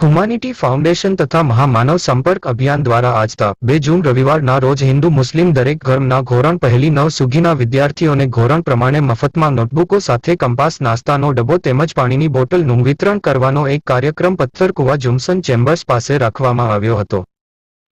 Humanity foundation તથા મહામાનવ સંપર્ક અભિયાન દ્વારા આજતા બે જૂન રવિવારના રોજ હિન્દુ મુસ્લિમ દરેક ધર્મના ધોરણ પહેલી નવ સુધીના વિદ્યાર્થીઓને ધોરણ પ્રમાણે મફતમાં નોટબુકો સાથે કંપાસ, નાસ્તાનો ડબ્બો તેમજ પાણીની બોટલનું વિતરણ કરવાનો એક કાર્યક્રમ પથ્થરકુવા જુમસન ચેમ્બર્સ પાસે રાખવામાં આવ્યો હતો.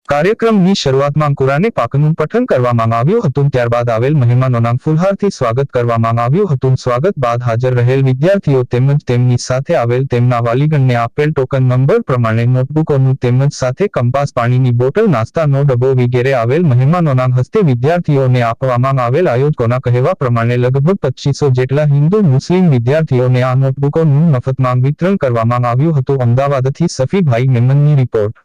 કાર્યક્રમની શરૂઆતમાં કુરાને પાકનું પઠન કરવામાં આવ્યું હતું, ત્યારબાદ આવેલ મહેમાનોના ફુલહારથી સ્વાગત કરવામાં આવ્યું હતું. સ્વાગત બાદ હાજર રહેલ વિદ્યાર્થીઓ તેમજ તેમની સાથે આવેલ તેમના વાલીગણને આપેલ ટોકન નંબર પ્રમાણે નોટબુકોનું તેમજ સાથે કંપાસ પાણીની બોટલ નાસ્તાનો ડબ્બો વગેરે આવેલ મહેમાનોના હસ્તે વિદ્યાર્થીઓને આપવામાં આવેલ આયોજકોના કહેવા પ્રમાણે લગભગ પચીસો જેટલા હિન્દુ મુસ્લિમ વિદ્યાર્થીઓને આ નોટબુકોનું મફતમાં વિતરણ કરવામાં આવ્યું હતું. અમદાવાદથી સફીભાઈ મેમનની રિપોર્ટ